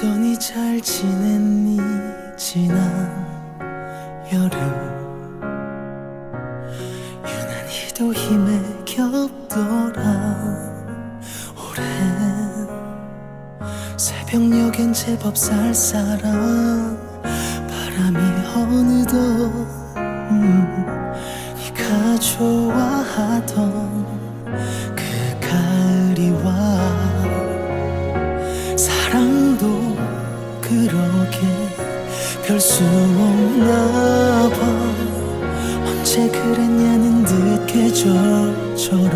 어떠니 잘 지냈니? 지난 여름. 유난히도 힘에 겹더라. 오랜 새벽녘엔 제법 쌀쌀한 바람이 어느덧 음, 네가 좋아하던 이렇게 별 수 없나 봐. 언제 그랬냐는 듯 계절처럼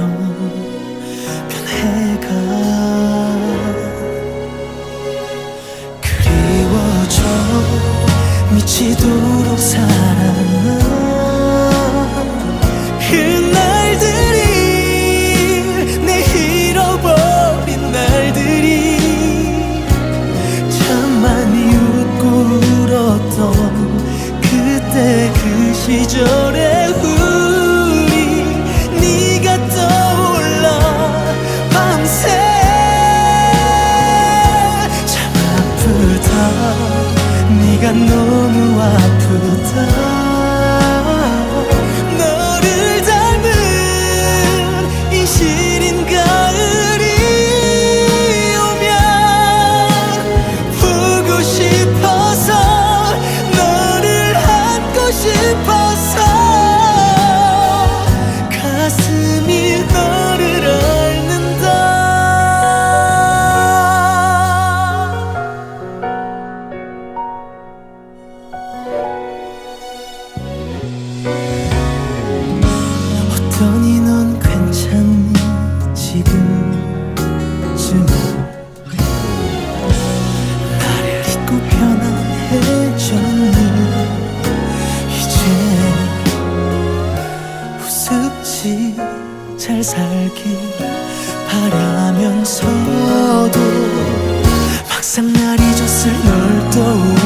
변해가. 그리워져. 미치도록 사랑나 잘 살기 바라면서도 막상 날 잊었을 널 떠올려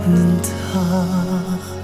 问他。